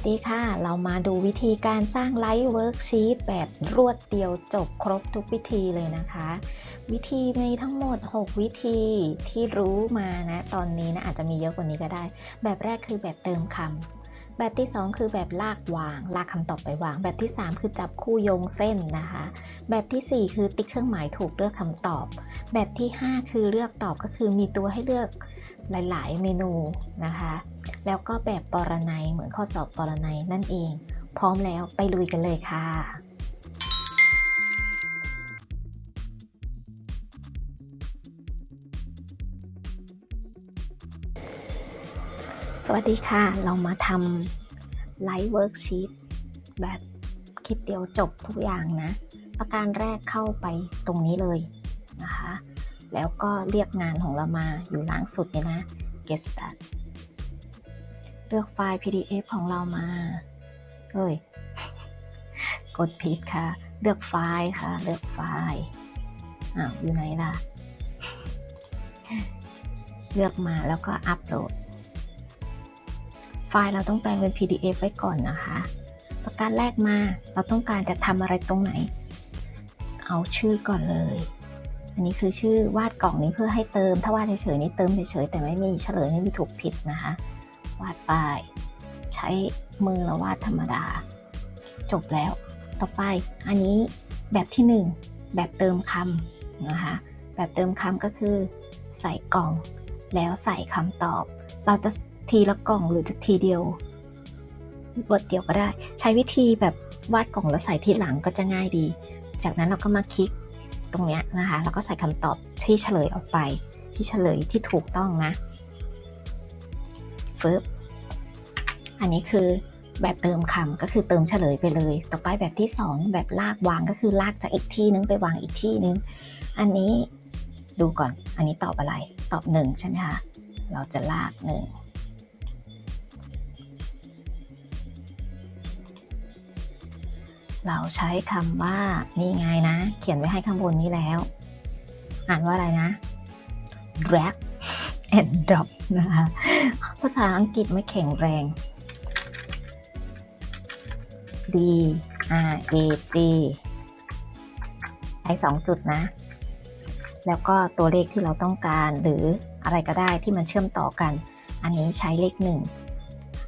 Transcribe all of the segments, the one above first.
วัสดีค่ะ เรามาดูวิธีการสร้างไลฟ์เวิร์กชีตแบบรวดเดียวจบครบทุกวิธีเลยนะคะ วิธีมีทั้งหมด 6 วิธีที่รู้มานะ ตอนนี้นะอาจจะมีเยอะกว่านี้ก็ได้ แบบแรกคือแบบเติมคำ แบบที่ 2 คือแบบลากวาง ลากคำตอบไปวาง แบบที่ 3 คือจับคู่โยงเส้นนะคะ แบบทีสี่4 คือติ๊กเครื่องหมายถูกเลือกคำตอบ แบบที่ 5 คือเลือกตอบก็คือมีตัวให้เลือก หลาย ๆ เมนูนะคะ แล้วก็แบบปรนัยเหมือนข้อสอบปรนัยนั่นเอง พร้อมแล้วไปลุยกันเลยค่ะสวัสดีค่ะ เรามาทำไลฟ์เวิร์กชีตแบบคลิปเดียวจบทุกอย่างนะ ประการแรกเข้าไปตรงนี้เลย แล้วก็เรียกงานของเรามาอยู่ล่างสุดเนี่ยนะ get start เลือกไฟล์ PDF ของเรามาเอ้ย กดผิดค่ะ เลือกไฟล์ค่ะ เลือกไฟล์อ้าวอยู่ไหนล่ะ เลือกมาแล้วก็อัปโหลด ไฟล์เราต้องแปลงเป็น PDF ไว้ก่อนนะคะ ประการแรกมา เราต้องการจะทำอะไรตรงไหน เอาชื่อก่อนเลย อันนี้คือชื่อวาดกล่องนี้เพื่อให้เติม ถ้าวาดเฉยๆนี่เติมเฉยๆแต่ไม่มีเฉลยไม่มีถูกผิดนะคะ วาดป้าย ใช้มือเราวาดธรรมดา จบแล้ว ต่อไปอันนี้แบบที่ 1 แบบเติมคำนะคะ แบบเติมคำก็คือ ใส่กล่อง แล้วใส่คำตอบ เราจะทีละกล่องหรือจะทีเดียวบทเดียวก็ได้ ใช้วิธีแบบวาดกล่องแล้วใส่ที่หลังก็จะง่ายดี จากนั้นเราก็มาคลิก ตรงเนี้ยนะคะ แล้วก็ใส่คำตอบที่เฉลยออกไป ที่เฉลยที่ถูกต้องนะฟึบอันนี้คือแบบเติมคำก็คือเติมเฉลยไปเลย ต่อไปแบบที่ 2 แบบลากวางก็คือลากจากอีกที่นึงไปวางอีกที่นึง อันนี้ดูก่อน อันนี้ตอบอะไร ตอบ 1 ใช่ไหมคะ เราจะลาก 1 เราใช้คำว่านี่ไงนะ เขียนไว้ให้ข้างบนนี้แล้ว อ่านว่าอะไรนะ drag and drop นะคะ ภาษาอังกฤษไม่แข็งแรง D R A G ใช้สองจุดนะ แล้วก็ตัวเลขที่เราต้องการหรืออะไรก็ได้ที่มันเชื่อมต่อกัน อันนี้ใช้เลขหนึ่ง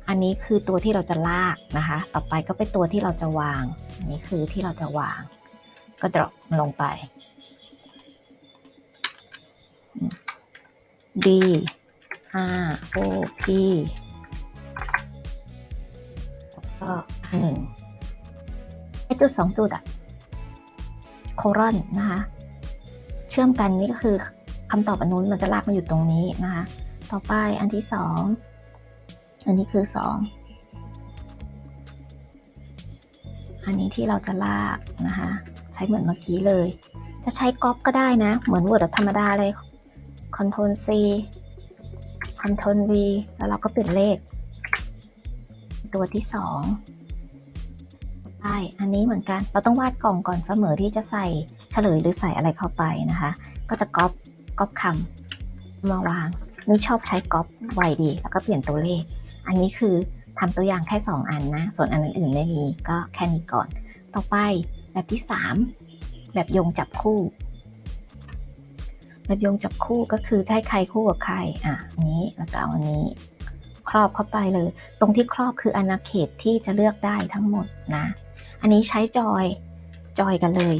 อันนี้คือตัวที่เราจะลากนะคะ ต่อไปก็เป็นตัวที่เราจะวาง นนี้คือที่เราจะวาง ก็ drop ลงไป D R O P แล้วก็หนึ่งไอจุดสองจุดอะโครอนนะคะ เชื่อมกันนี่ก็คือคำตอบอันนู้นมันจะลากมาอยู่ตรงนี้นะคะ ต่อไปอันที่สอง อันนี้คือสอง อันนี้ที่เราจะลากนะคะ ใช้เหมือนเมื่อกี้เลย จะใช้ก๊อปก็ได้นะ เหมือน Word ธรรมดาเลย Ctrl C Ctrl V แล้วเราก็เปลี่ยนเลข ตัวที่สองใช่อันนี้เหมือนกัน เราต้องวาดกล่องก่อนเสมอที่จะใส่เฉลยหรือใส่อะไรเข้าไปนะคะ ก็จะก๊อปก๊อปคำมาวางนี่ชอบใช้ก๊อปไวดี แล้วก็เปลี่ยนตัวเลข อันนี้คือ ทำตัวอย่างแค่ 2 อันนะ ส่วนอันอื่นๆไม่มีก็แค่นี้ก่อน ต่อไปแบบที่ 3 แบบโยงจับคู่ แบบโยงจับคู่ก็คือให้ใครคู่กับใคร อะอันนี้เราจะเอาอันนี้ ครอบเข้าไปเลย ตรงที่ครอบคืออาณาเขตที่จะเลือกได้ทั้งหมดนะ อันนี้ใช้จอย จอยกันเลย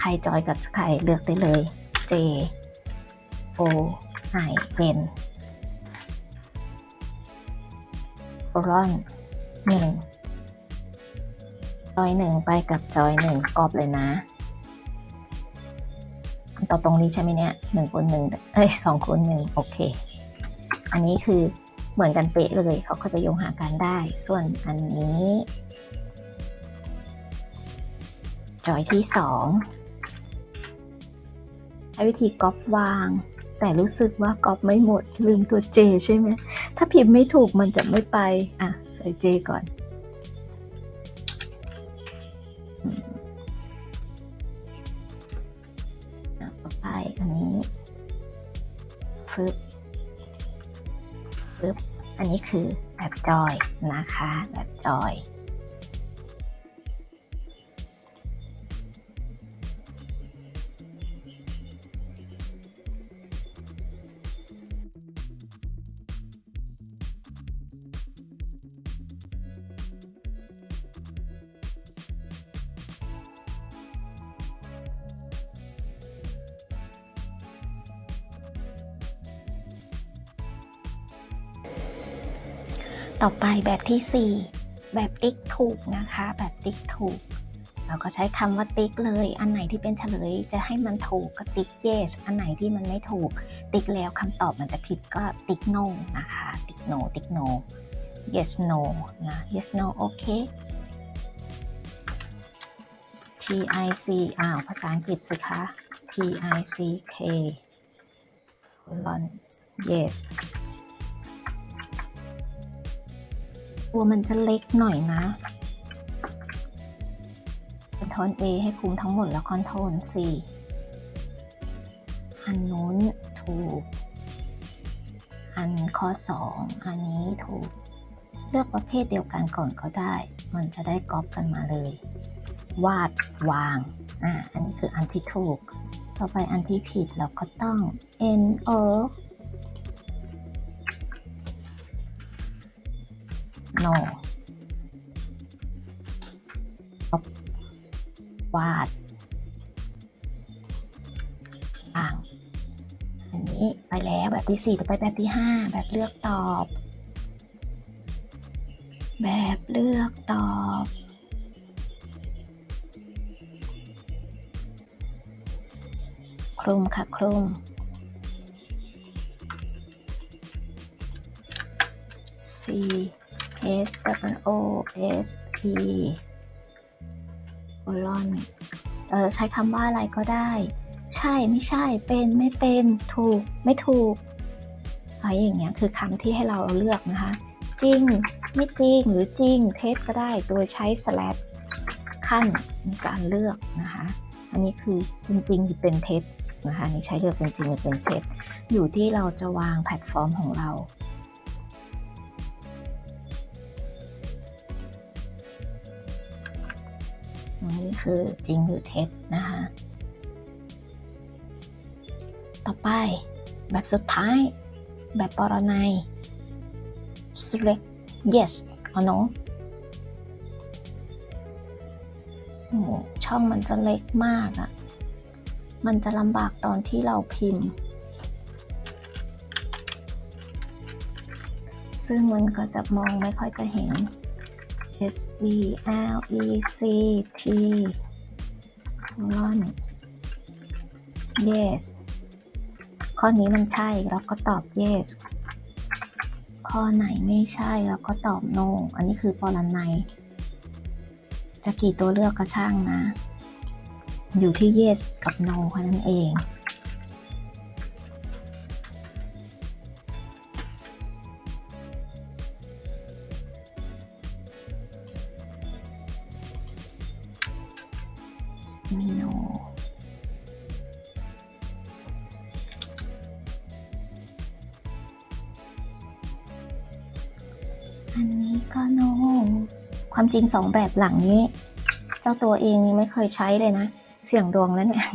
ใครจอยกับใครเลือกได้เลย J O I N รอนหนึ่งจอยหนึ่งไปกับจอยหนึ่งกรอบเลยนะคำตอตรงนี้ใช่ไหมเนี่ยหนึ่งคูณหนึ่งเอ้ยสองคูณหนึ่งโอเค อันนี้คือเหมือนกันเป๊ะเลยเขาก็จะโยงหากันได้ ส่วนอันนี้ จอยที่สองใช้วิธีก๊อปวาง แต่รู้สึกว่าก๊อปไม่หมดลืมตัว J ใช่ไหม ถ้าพิมพ์ไม่ถูกมันจะไม่ไป อะ ใส่เจก่อน ไป อันนี้ฟึบฟึบอันอันนี้คือแบบจอยนะคะ แบบจอย ต่อไปแบบที่ 4 แบบติ๊กถูกนะคะ แบบติ๊กถูก เราก็ใช้คำว่าติ๊กเลย อันไหนที่เป็นเฉลย จะให้มันถูกก็ติ๊ก yes อันไหนที่มันไม่ถูก ติ๊กแล้วคำตอบมันจะผิดก็ติ๊ก no นะคะ ติ๊ก no ติ๊ก no yes no นะ yes no โอเค T I C อ้าวภาษาอังกฤษสิคะ T I C K colon yes ตัวมันจะเล็กหน่อยนะคอนโทรล A ให้คุมทั้งหมดแล้วคอนโทรล C อันนู้นถูก อันข้อ 2 อันนี้ถูก เลือกประเภทเดียวกันก่อนก็ได้ มันจะได้ก๊อปกันมาเลย วาดวาง อ่า อันนี้คืออันที่ถูก ต่อไปอันที่ผิดเราก็ต้อง N O no วาดอ่างอันนี้ไปแล้วแบบที่ 4 ต่อไปแบบที่ 5 แบบเลือกตอบ แบบเลือกตอบ คลุมค่ะคลุม C S O S E โอลอนเออใช้คำว่าอะไรก็ได้ ใช่ไม่ใช่เป็นไม่เป็นถูกไม่ถูกอะไรอย่างเงี้ยคือคำที่ให้เราเลือกนะคะ จริง ไม่จริงหรือจริงเท็จก็ได้โดยใช้ slash ขั้นในการเลือกนะคะ อันนี้คือจริงๆหรือเป็นเท็จนะคะนนี่ใช้เลือกเป็นจริงหรือเป็นเท็จอยู่ที่เราจะวางแพลตฟอร์มของเรา นนี้คือจริงหรือเท็จนะคะ ต่อไปแบบสุดท้าย แบบปรนัย select yes or no โอ้โหช่องมันจะเล็กมากอะ่ะ มันจะลำบากตอนที่เราพิมพ์ ซึ่งมันก็จะมองไม่ค่อยจะเห็น S E L E C T colon yes ข้อนี้มันใช่เราก็ตอบ yes ข้อไหนไม่ใช่เราก็ตอบ no อันนี้คือปรนัยจะกี่ตัวเลือกก็ช่างนะ อยู่ที่ yes กับ no แค่นั้นเอง มี no อันนี้ก็ no ความจริงสองแบบหลังนี้ เจ้าตัวเองยังไม่เคยใช้เลยนะ เสี่ยงดวงแล้วเนี่ย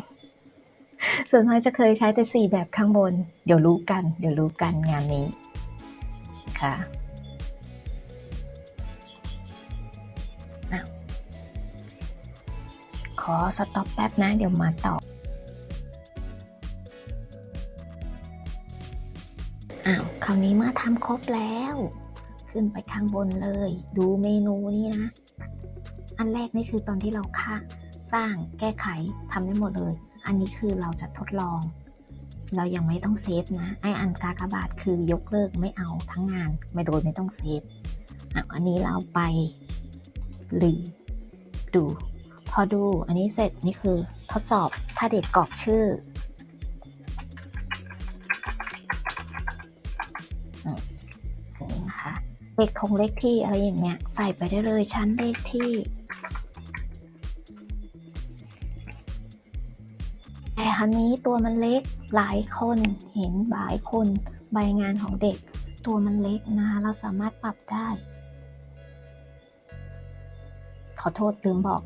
ส่วนมากจะเคยใช้แต่สี่แบบข้างบน เดี๋ยวรู้กัน เดี๋ยวรู้กันงานนี้ค่ะ อสต็อปแป๊บนะ เดี๋ยวมาต่ออ้าวคราวนี้เมื่อทำครบแล้ว ขึ้นไปข้างบนเลย ดูเมนูนี้นะ อันแรกนี่คือตอนที่เราค่าสร้างแก้ไขทำได้หมดเลย อันนี้คือเราจะทดลอง เรายังไม่ต้องเซฟนะไออันกากบาทคือยกเลิกไม่เอาทั้งงาน ไม่โดยไม่ต้องเซฟอะอันนี้เราไปรีดู พอดูอันนี้เสร็จนี่คือทดสอบถ้าเด็กกรอกชื่อนี่นะคะเลขทงเลขที่อะไรอย่างเงี้ยใส่ไปได้เลยชั้นเลขที่แต่คันนี้ตัวมันเล็กหลายคนเห็นหลายคนใบงานของเด็ก ตัวมันเล็กนะคะเราสามารถปรับได้ ขอโทษลืมบอก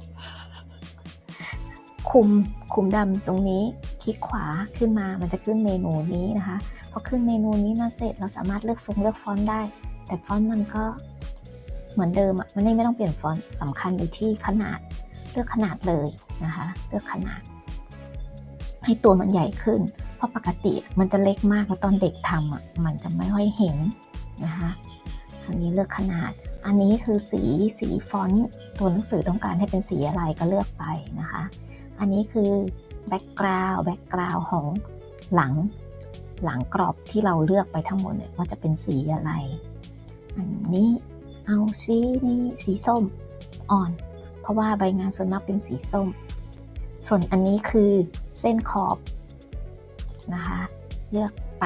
คุมคุมดำตรงนี้คลิกขวาขึ้นมามันจะขึ้นเมนูนี้นะคะพอขึ้นเมนูนี้มาเสร็จเราสามารถเลือกฟงเลือกฟอนต์ได้ แต่ฟอนต์มันก็เหมือนเดิมอะมันไม่ต้องเปลี่ยนฟอนต์สำคัญอยู่ที่ขนาดเลือกขนาดเลยนะคะเลือกขนาด ให้ตัวมันใหญ่ขึ้น เพราะปกติมันจะเล็กมากแล้วตอนเด็กทำอะมันจะไม่ค่อยเห็นนะคะอันนี้เลือกขนาด อันนี้คือสีสีฟอนต์ตัวหนังสือต้องการให้เป็นสีอะไรก็เลือกไปนะคะ อันนี้คือแบ็กกราวด์แบ็กกราวด์ของหลังหลังกรอบที่เราเลือกไปทั้งหมดเนี่ยว่าจะเป็นสีอะไร อันนี้เอาสีนี้สีส้มอ่อน เพราะว่าใบงานส่วนมากเป็นสีส้ม ส่วนอันนี้คือเส้นขอบนะคะเลือกไป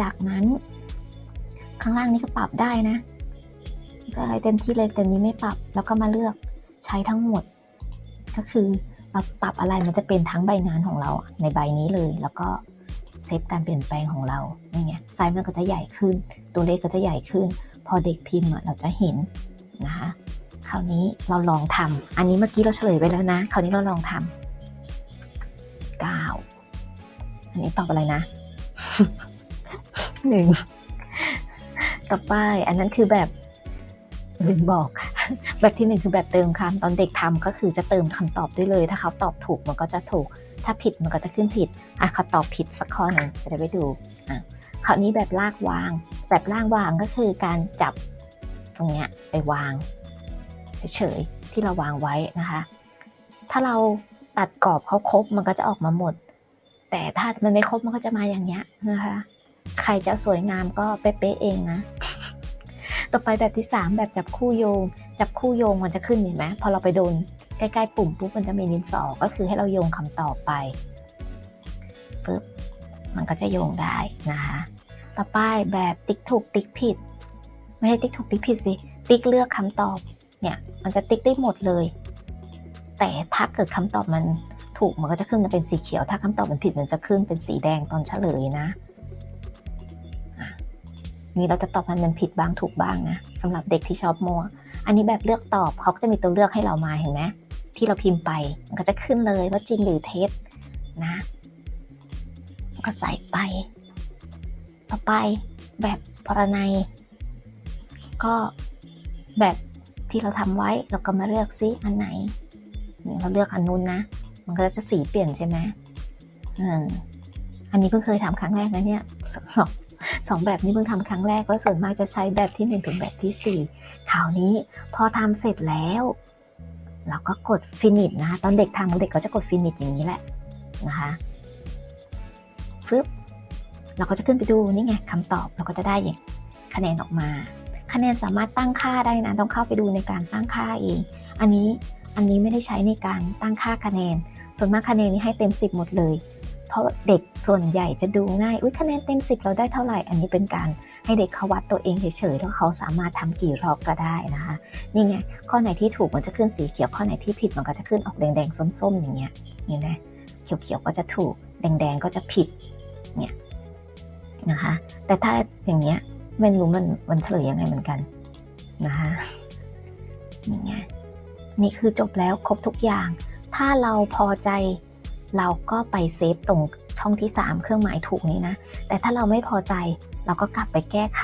จากนั้น ข้างล่างนี้ก็ปรับได้นะก็อะไรเต็มที่เลยแต่นี้ไม่ปรับแล้วก็มาเลือกใช้ทั้งหมด ก็คือ เราปรับอะไรมันจะเป็นทั้งใบงานของเราในใบนี้เลย แล้วก็เซฟการเปลี่ยนแปลงของเราอย่างเงี้ยไซส์มันก็จะใหญ่ขึ้น ตัวเลขก็จะใหญ่ขึ้น พอเด็กพิมพ์เราจะเห็นนะคะคราวนี้เราลองทำอันนี้เมื่อกี้เราเฉลยไปแล้วนะ คราวนี้เราลองทำเก้าอันนี้ตอบอะไรนะหนึ่งต่อไปอันนั้นคือแบบลืมบอก แบบที่หนึ่งคือแบบเติมคำตอนเด็กทำก็คือจะเติมคำตอบได้เลย ถ้าเขาตอบถูกมันก็จะถูก ถ้าผิดมันก็จะขึ้นผิดอะเขาตอบผิดสักข้อหนึ่งจะได้ไปดูอะคราวนี้แบบลากวาง แบบล่างวางก็คือการจับตรงเนี้ยไปวางเฉยๆที่เราวางไว้นะคะ ถ้าเราตัดกรอบเขาครบมันก็จะออกมาหมด แต่ถ้ามันไม่ครบมันก็จะมาอย่างเงี้ยนะคะ ใครจะสวยงามก็เป๊ะๆเองนะ ต่อไปแบบที่ 3 แบบจับคู่โยง จับคู่โยงมันจะขึ้นเห็นไหมพอเราไปโดนใกล้ๆปุ่มปุ๊บมันจะมีดินสอก็คือให้เราโยงคำตอบไปปึ๊บมันก็จะโยงได้นะคะต่อไปแบบติ๊กถูกติ๊กผิด ไม่ใช่ติ๊กถูกติ๊กผิดสิติ๊กเลือกคำตอบเนี่ยมันจะติ๊กได้หมดเลย แต่ถ้าเกิดคำตอบมันถูกมันก็จะขึ้นมาเป็นสีเขียว ถ้าคำตอบมันผิดมันจะขึ้นเป็นสีแดงตอนเฉลยนะนี่เราจะตอบมันเป็นผิดบ้างถูกบ้างนะสำหรับเด็กที่ชอบมัว อันนี้แบบเลือกตอบเขาก็จะมีตัวเลือกให้เรามาเห็นไหมที่เราพิมพ์ไปมันก็จะขึ้นเลยว่าจริงหรือเท็จนะก็ใส่ไป ต่อไปแบบพรนัย ก็แบบที่เราทำไว้เราก็มาเลือกซิอันไหนเราเลือกอันนู้นนะ มันก็จะสีเปลี่ยนใช่ไหมอันนี้เพิ่งเคยทำครั้งแรกนะเนี่ย สองแบบนี้เพิ่งทำครั้งแรกก็ส่วนมากจะใช้แบบที่ 1 ถึงแบบที่ 4 คราวนี้พอทำเสร็จแล้วเราก็กดฟินิชนะตอนเด็กทำเด็กก็จะกดฟินิชอย่างนี้แหละนะคะฟึบเราก็จะขึ้นไปดูนี่ไงคำตอบเราก็จะได้อย่างคะแนนออกมา คะแนนสามารถตั้งค่าได้นะต้องเข้าไปดูในการตั้งค่าเอง อันนี้อันนี้ไม่ได้ใช้ในการตั้งค่าคะแนน ส่วนมากคะแนนนี้ให้เต็ม 10 หมดเลย เพราะเด็กส่วนใหญ่จะดูง่าย อุ้ยคะแนนเต็ม 10 เราได้เท่าไหร่ อันนี้เป็นการให้เด็กเขาวัดตัวเองเฉยๆแล้วเขาสามารถทำกี่รอบก็ได้นะคะ นี่ไง ข้อไหนที่ถูกมันจะขึ้นสีเขียว ข้อไหนที่ผิดมันก็จะขึ้นออกแดงๆ ส้มๆ อย่างเงี้ย นี่นะ เขียวๆ ก็จะถูก แดงๆ ก็จะผิด เนี่ยนะคะ แต่ถ้าอย่างเงี้ยไม่รู้มันมันเฉลยยังไงเหมือนกันนะคะนี่ไง นี่คือจบแล้วครบทุกอย่าง ถ้าเราพอใจ เราก็ไปเซฟตรงช่องที่ 3 เครื่องหมายถูกนี้นะ แต่ถ้าเราไม่พอใจเราก็กลับไปแก้ไข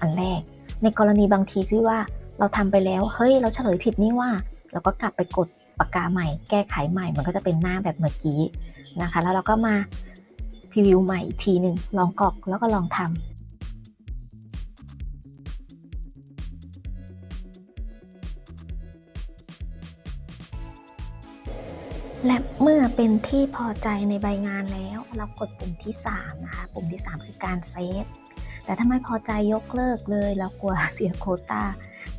อันแรก ในกรณีบางทีที่ว่าเราทำไปแล้ว เฮ้ย เราเฉลยผิดนี่ว่า เราก็กลับไปกดปากกาใหม่ แก้ไขใหม่ มันก็จะเป็นหน้าแบบเมื่อกี้นะคะ แล้วเราก็มาพรีวิวใหม่อีกทีหนึ่งลองกรอกแล้วก็ลองทำ และเมื่อเป็นที่พอใจในใบงานแล้ว เรากดปุ่มที่ 3 นะคะ ปุ่มที่ 3 คือการเซฟ แต่ถ้าไม่พอใจยกเลิกเลย เรากลัวเสียโคตา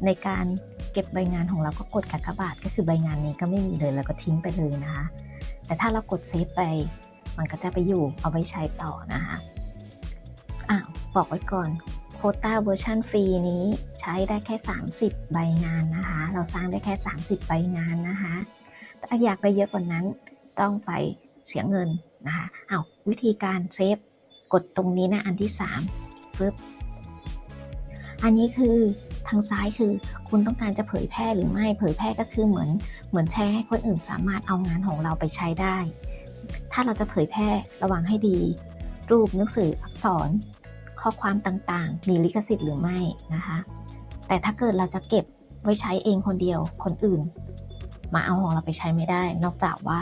ในการเก็บใบงานของเราก็กดกากบาทก็คือใบงานนี้ก็ไม่มีเลยเราก็ทิ้งไปเลยนะคะ แต่ถ้าเรากดเซฟไป มันก็จะไปอยู่เอาไว้ใช้ต่อนะคะอ้าบอกไว้ก่อนโควตาเวอร์ชันฟรีนี้ใช้ได้แค่ 30 ใบงานนะคะ เราสร้างได้แค่ 30 ใบงานนะคะ ถ้าอยากได้เยอะกว่านั้นต้องไปเสียเงินนะคะเอาววิธีการเซฟกดตรงนี้นะอันที่3ปึ๊บอันนี้คือทางซ้ายคือคุณต้องการจะเผยแพร่หรือไม่เผยแพร่ก็คือเหมือนเหมือนแชร์ให้คนอื่นสามารถเอางานของเราไปใช้ได้ ถ้าเราจะเผยแพร่ระวังให้ดี รูปหนังสืออักษร ข้อความต่างๆ มีลิขสิทธิ์หรือไม่นะคะ แต่ถ้าเกิดเราจะเก็บไว้ใช้เองคนเดียวคนอื่น มาเอาของเราไปใช้ไม่ได้ นอกจากว่า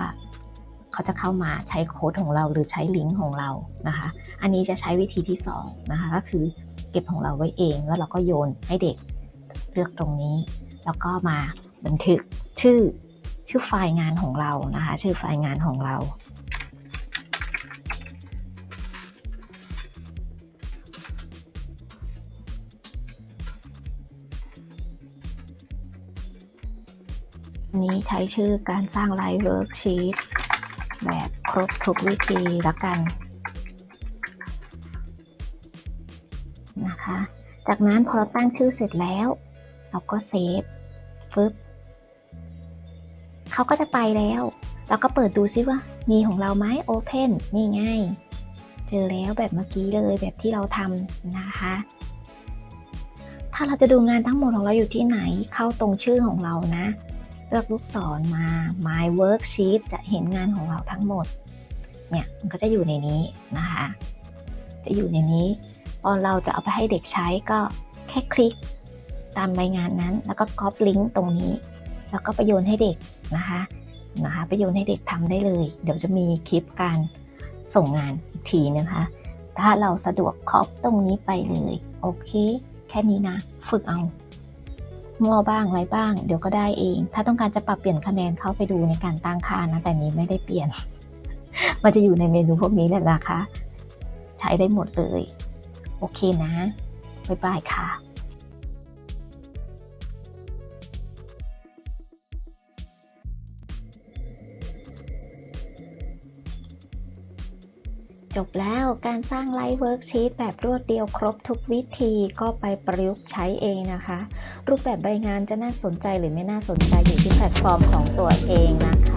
เขาจะเข้ามาใช้โค้ดของเราหรือใช้ลิงก์ของเรานะคะ อันนี้จะใช้วิธีที่2นะคะก็คือเก็บของเราไว้เองแล้วเราก็โยนให้เด็กเลือกตรงนี้ แล้วก็มาบันทึกชื่อชื่อไฟล์งานของเรานะคะ ชื่อไฟล์งานของเรา อันนี้ใช้ชื่อการสร้างไลฟ์เวิร์กชีตแบบครบทุกวิธีละกันนะคะ จากนั้นพอเราตั้งชื่อเสร็จแล้ว เราก็เซฟฟึบเขาก็จะไปแล้วเราก็เปิดดูซิว่า มีของเราไหมโอเพนนี่ไง เจอแล้วแบบเมื่อกี้เลยแบบที่เราทำนะคะ ถ้าเราจะดูงานทั้งหมดของเราอยู่ที่ไหนเข้าตรงชื่อของเรานะ เลือกลูกศรมา My Worksheet จะเห็นงานของเราทั้งหมด เนี่ยมันก็จะอยู่ในนี้นะคะ จะอยู่ในนี้พอนเราจะเอาไปให้เด็กใช้ก็แค่คลิกตามใบงานนั้น แล้วก็ก๊อปลิงก์ตรงนี้ แล้วก็ไปโยนให้เด็กนะคะนะคะไปโยนให้เด็กทำได้เลย เดี๋ยวจะมีคลิปการส่งงานอีกทีนะคะ ถ้าเราสะดวกครอปตรงนี้ไปเลย โอเค แค่นี้นะ ฝึกเอา มั่วบ้างอะไรบ้าง เดี๋ยวก็ได้เอง ถ้าต้องการจะปรับเปลี่ยนคะแนนเข้าไปดูในการตั้งค่านะ แต่นี้ไม่ได้เปลี่ยน มันจะอยู่ในเมนูพวกนี้แหละนะคะ ใช้ได้หมดเลย โอเคนะบ๊ายบายค่ะจบแล้วการสร้างไลฟ์เวิร์กชีตแบบรวดเดียวครบทุกวิธีก็ไปประยุกต์ใช้เองนะคะ รูปแบบใบงานจะน่าสนใจหรือไม่น่าสนใจอยู่ที่แพลตฟอร์มของตัวเองนะคะ